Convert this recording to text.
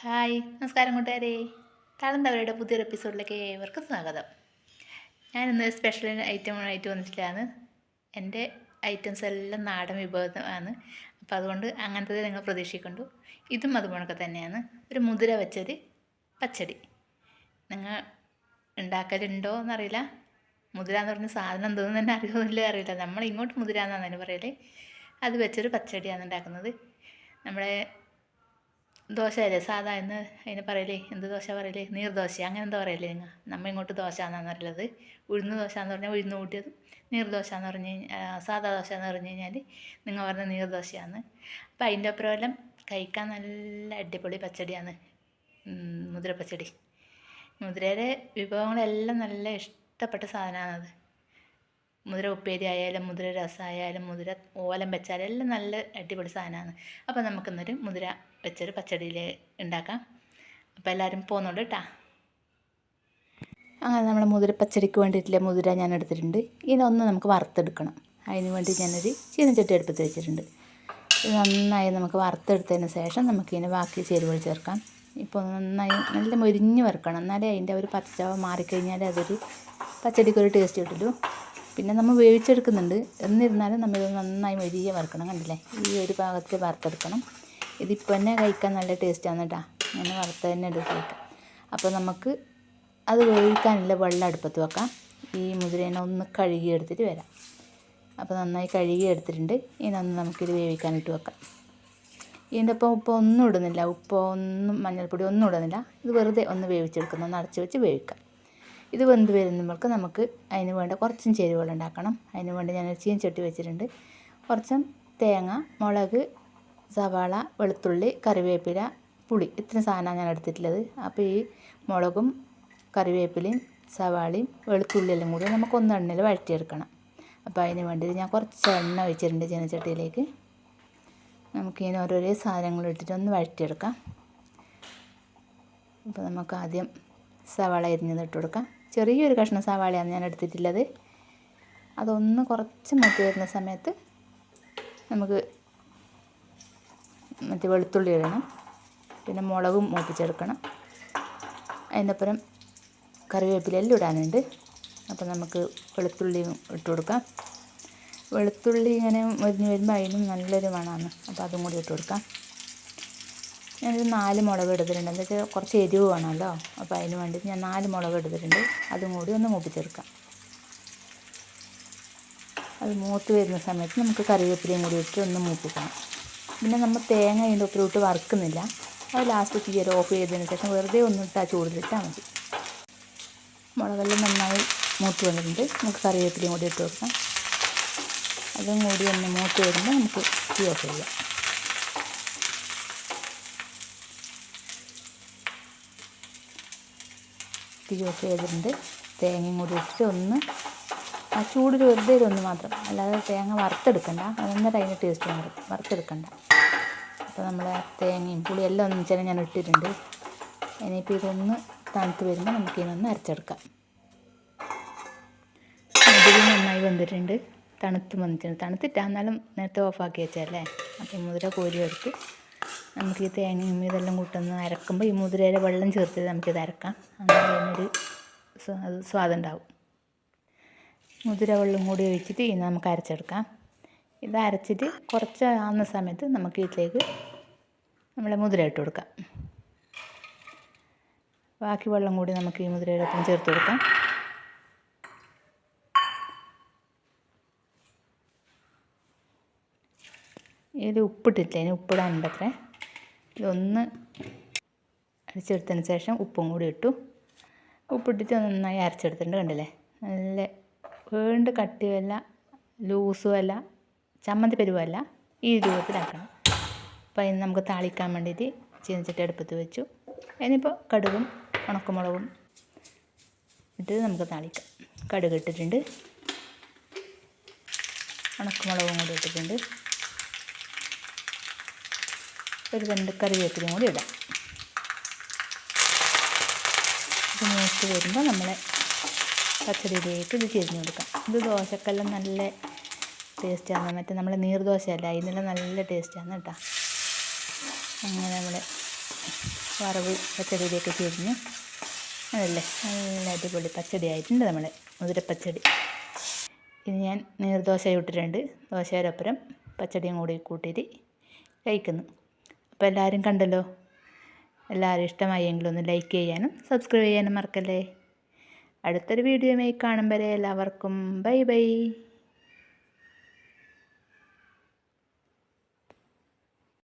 Hi നമസ്കാരം കൂട്ടുകാരെ. താളന്തവരുടെ പുതിയൊരു എപ്പിസോഡിലേക്ക് ഏവർക്കും സ്വാഗതം. ഞാനിന്ന് സ്പെഷ്യൽ ഐറ്റം ആയിട്ട് വന്നിട്ടില്ലാണ് എന്റെ ഐറ്റംസ് എല്ലാം നാടൻ വിഭവമാണ് അപ്പോൾ അതുകൊണ്ട് അങ്ങനത്തെ നിങ്ങൾ പ്രതീക്ഷിക്കണ്ടു. ഇതും അതുപോലൊക്കെ തന്നെയാണ്. ഒരു മുതിര വെച്ചൊരു പച്ചടി. നിങ്ങൾ ഉണ്ടാക്കലുണ്ടോ എന്നറിയില്ല. മുതിര എന്ന് പറഞ്ഞ സാധനം എന്തെന്ന് തന്നെ അറിയുന്നില്ല അറിയില്ല. നമ്മൾ ഇങ്ങോട്ട് മുതിര എന്നാണ് പറയൽ. അത് വെച്ചൊരു പച്ചടിയാണ് ഉണ്ടാക്കുന്നത്. നമ്മുടെ ദോശയല്ലേ സാധാ എന്ന് അതിന് പറയലേ എന്ത് ദോശ പറയലേ? നീർദോശ അങ്ങനെ എന്താ പറയലേ നിങ്ങൾ നമ്മൾ ഇങ്ങോട്ട് ദോശ എന്നാണ് പറയുന്നത് ഉഴുന്ന് ദോശ എന്ന് പറഞ്ഞാൽ ഉഴുന്ന് കൂട്ടിയതും. നീർദോശ എന്ന് പറഞ്ഞു കഴിഞ്ഞാൽ സാധാ ദോശ എന്ന് പറഞ്ഞു കഴിഞ്ഞാൽ നിങ്ങൾ പറഞ്ഞ നീർദോശയാണ് അപ്പം അതിന്റെ എല്ലാം കഴിക്കാൻ നല്ല അടിപൊളി പച്ചടിയാണ് മുദ്ര പച്ചടി മുതിരയുടെ വിഭവങ്ങളെല്ലാം നല്ല ഇഷ്ടപ്പെട്ട സാധനമാണത് മുദ്ര ഉപ്പേരി ആയാലും മുദ്ര രസമായാലും മുദ്ര ഓലം വെച്ചാലും എല്ലാം നല്ല അടിപൊളി സാധനമാണ് അപ്പോൾ നമുക്കിന്നൊരു മുതിര വെച്ചൊരു പച്ചടിയിൽ ഉണ്ടാക്കാം അപ്പോൾ എല്ലാവരും പോകുന്നുണ്ട് കേട്ടോ അങ്ങനെ നമ്മുടെ മുതിര പച്ചടിക്ക് വേണ്ടിയിട്ടുള്ള മുതിര ഞാൻ എടുത്തിട്ടുണ്ട്. ഇതിനൊന്ന് നമുക്ക് വറുത്തെടുക്കണം. അതിന് വേണ്ടി ഞാനൊരു ചീനച്ചട്ടി എടുപ്പത്ത് വെച്ചിട്ടുണ്ട്. ഇത് നന്നായി നമുക്ക് വറുത്തെടുത്തതിന് ശേഷം നമുക്ക് ഇതിന് ബാക്കി ചേരുവകൾ ചേർക്കാം. ഇപ്പോൾ നന്നായി നല്ല മൊരിഞ്ഞ് വറുക്കണം. എന്നാലേ അതിന്റെ ഒരു പച്ചവ മാറിക്കഴിഞ്ഞാൽ അതൊരു പച്ചടിക്ക് ഒരു ടേസ്റ്റ് കിട്ടുള്ളൂ. പിന്നെ നമ്മൾ വേവിച്ചെടുക്കുന്നുണ്ട്. എന്നിരുന്നാലും നമ്മളിത് നന്നായി മൊരിയെ വറുക്കണം കണ്ടില്ലേ? ഈ ഒരു ഭാഗത്തിൽ വറുത്തെടുക്കണം. ഇതിപ്പോൾ തന്നെ കഴിക്കാൻ നല്ല ടേസ്റ്റാണ് കേട്ടോ ഞാൻ വറുത്ത് തന്നെ എടുത്ത് കഴിക്കാം. അപ്പോൾ നമുക്ക് അത് വേവിക്കാനുള്ള വെള്ളം അടുപ്പത്ത് വെക്കാം. ഈ മുതിരേനെ ഒന്ന് കഴുകി എടുത്തിട്ട് വരാം. അപ്പോൾ നന്നായി കഴുകി എടുത്തിട്ടുണ്ട് ഇതിനൊന്ന് നമുക്കിത് വേവിക്കാനിട്ട് വെക്കാം. ഇതിന്റെ ഒപ്പം ഉപ്പ് ഒന്നും ഇടുന്നില്ല. ഉപ്പോ ഒന്നും മഞ്ഞൾപ്പൊടി ഒന്നും ഇടുന്നില്ല. ഇത് വെറുതെ ഒന്ന് വേവിച്ചെടുക്കുന്നു. ഒന്ന് അടച്ച് വെച്ച് വേവിക്കാം. ഇത് വെന്ത് വരുമ്പോൾക്ക് നമുക്ക് അതിന് വേണ്ട കുറച്ചും ചേരുവകൾ ഉണ്ടാക്കണം. അതിന് വേണ്ടി ഞാൻ ചീനച്ചട്ടി വെച്ചിട്ടുണ്ട്. കുറച്ചും തേങ്ങ മുളക് സവാള വെളുത്തുള്ളി കറിവേപ്പില പുളി. ഇത്രയും സാധനമാണ് ഞാൻ എടുത്തിട്ടുള്ളത്. അപ്പോൾ ഈ മുളകും കറിവേപ്പിലയും സവാളയും വെളുത്തുള്ളിയെല്ലാം കൂടി നമുക്ക് ഒന്ന് എണ്ണയിൽ വഴറ്റിയെടുക്കണം. അപ്പോൾ അതിന് വേണ്ടി ഞാൻ കുറച്ച് എണ്ണ വെച്ചിട്ടുണ്ട് ചീനച്ചട്ടിയിലേക്ക്. നമുക്കിങ്ങനെ ഓരോരോ സാധനങ്ങൾ ഇട്ടിട്ട് ഒന്ന് വഴറ്റിയെടുക്കാം. അപ്പോൾ നമുക്ക് ആദ്യം സവാള അരിഞ്ഞത് ഇട്ട് കൊടുക്കാം. ചെറിയൊരു കഷ്ണം സവാളയാണ് ഞാൻ എടുത്തിട്ടുള്ളത്. അതൊന്ന് കുറച്ച് മൂത്ത് വരുന്ന സമയത്ത് നമുക്ക് മറ്റേ വെളുത്തുള്ളി ഇടണം. പിന്നെ മുളകും മൂപ്പിച്ചെടുക്കണം. അതിനപ്പുറം കറിവേപ്പില കറിവേപ്പിലെല്ലാം ഇടാനുണ്ട്. അപ്പോൾ നമുക്ക് വെളുത്തുള്ളിയും ഇട്ട് കൊടുക്കാം. വെളുത്തുള്ളി ഇങ്ങനെ മരിഞ്ഞ് വരുമ്പോൾ അതിനും നല്ലൊരു മണമാണ്. അപ്പോൾ അതും കൂടി ഇട്ട് കൊടുക്കാം. ഞാനൊരു നാല് മുളക് എടുത്തിട്ടുണ്ട് എന്താ വെച്ചാൽ കുറച്ച് എരിവ് വേണമല്ലോ. അപ്പോൾ അതിന് വേണ്ടി ഞാൻ നാല് മുളക് എടുത്തിട്ടുണ്ട് അതും കൂടി ഒന്ന് മൂപ്പിച്ചെടുക്കാം. അത് മൂത്ത് വരുന്ന സമയത്ത് നമുക്ക് കറിവേപ്പിലയും കൂടി ഇട്ട് ഒന്ന് മൂപ്പിക്കണം. പിന്നെ നമ്മൾ തേങ്ങ അതിന്റെ ഒപ്പിലോട്ട് വറുക്കുന്നില്ല. അത് ലാസ്റ്റ് തീയർ ഓഫ് ചെയ്തതിന് ശേഷം വെറുതെ ഒന്നിട്ട് ആ ചൂടിലിട്ടാൽ മതി. മുളകെല്ലാം നന്നായി മൂത്ത് വന്നിട്ടുണ്ട്. നമുക്ക് കറിവേപ്പിലയും കൂടി ഇട്ട് കൊടുക്കാം. അതും കൂടി ഒന്ന് മൂത്ത് വരുമ്പോൾ നമുക്ക് തീ ഓഫ് ചെയ്യാം. തീ ഓഫ് ചെയ്തിട്ടുണ്ട്. തേങ്ങയും കൂടി ഇട്ടിട്ട് ഒന്ന് ആ ചൂട് വെറുതെ ഇതൊന്ന് മാത്രം. അല്ലാതെ തേങ്ങ വറുത്തെടുക്കണ്ട. അതൊന്നര അതിന് ടേസ്റ്റ് മാറും വറുത്തെടുക്കണ്ട. അപ്പോൾ നമ്മൾ തേങ്ങയും പുളി എല്ലാം ചില ഞാൻ ഇട്ടിട്ടുണ്ട്. ഇനിയിപ്പോൾ ഇതൊന്ന് തണുത്ത് വരുമ്പോൾ നമുക്ക് ഇതിനൊന്ന് അരച്ചെടുക്കാം. മുതിരി നന്നായി വന്നിട്ടുണ്ട് തണുത്ത് വന്നിട്ടുണ്ട്. തണുത്തിട്ട് എന്നാലും നേരത്തെ ഓഫാക്കി വെച്ചല്ലേ അപ്പോൾ മുതിര കോരി എടുത്ത് നമുക്ക് ഈ തേങ്ങയും ഇതെല്ലാം കൂട്ടൊന്ന് അരക്കുമ്പോൾ ഈ മുതിരയുടെ വെള്ളം ചേർത്തിട്ട് നമുക്കിത് അരക്കാം. അങ്ങനെ അതിനൊരു അത് സ്വാദം ഉണ്ടാവും മുതിര വെള്ളം കൂടി ഒഴിച്ചിട്ട് ഇനി നമുക്ക് അരച്ചെടുക്കാം. ഇത് അരച്ചിട്ട് കുറച്ച് ആവുന്ന സമയത്ത് നമുക്ക് ഇതിലേക്ക് നമ്മളെ മുതിര ഇട്ട് കൊടുക്കാം. ബാക്കി വെള്ളം കൂടി നമുക്ക് ഈ മുതിരയോടൊപ്പം ചേർത്ത് കൊടുക്കാം. ഇതിൽ ഉപ്പിട്ടിട്ടില്ല? ഇനി ഉപ്പിടാനുണ്ട് അത്രേ ഇതൊന്ന് അരച്ചെടുത്തതിന് ശേഷം ഉപ്പും കൂടി ഇട്ടു. ഉപ്പിട്ടിട്ട് നന്നായി അരച്ചെടുത്തിട്ടുണ്ട് കണ്ടില്ലേ? നല്ല വേണ്ട കട്ടിയല്ല ലൂസും അല്ല ചമ്മന്തി പരുവല്ല ഈ രൂപത്തിലാക്കണം. അപ്പോൾ അതിന് നമുക്ക് താളിക്കാൻ വേണ്ടിയിട്ട് ചീനച്ചട്ടി അടുപ്പത്ത് വെച്ചു. ഇനിയിപ്പോൾ കടുകും ഉണക്കമുളകും ഇട്ട് നമുക്ക് താളിക്കാം. കടുക് ഇട്ടിട്ടുണ്ട്. ഉണക്കമുളകും കൂടി ഇട്ടിട്ടുണ്ട്. ഒരു രണ്ട് കറിവേപ്പിലും കൂടി ഇടാം. ഇത് മൂത്ത് വരുമ്പോൾ നമ്മൾ പച്ചടിയിലേക്ക് ഇത് ചെരിഞ്ഞ് കൊടുക്കാം. ഇത് ദോശക്കെല്ലാം നല്ല ടേസ്റ്റാണ് മറ്റേ നമ്മൾ നീർദോശയല്ല അതിനെല്ലാം നല്ല ടേസ്റ്റാണ് കേട്ടോ. അങ്ങനെ നമ്മൾ വറവ് പച്ചടിയിലേക്ക് ചെരിഞ്ഞ് അതല്ലേ നല്ല അടിപൊളി പച്ചടി ആയിട്ടുണ്ട് നമ്മുടെ മുതിരപ്പച്ചടി. ഇനി ഞാൻ നീർദോശ ഇട്ടിട്ടുണ്ട്. ദോശയോടൊപ്പരം പച്ചടിയും കൂടി കൂട്ടിയിട്ട് കഴിക്കുന്നു. അപ്പോൾ എല്ലാവരും കണ്ടല്ലോ? എല്ലാവരും ഇഷ്ടമായെങ്കിൽ ഒന്ന് ലൈക്ക് ചെയ്യാനും സബ്സ്ക്രൈബ് ചെയ്യാനും മറക്കല്ലേ? അടുത്തൊരു വീഡിയോയുമായി കാണും വരെ എല്ലാവർക്കും ബൈ ബൈ.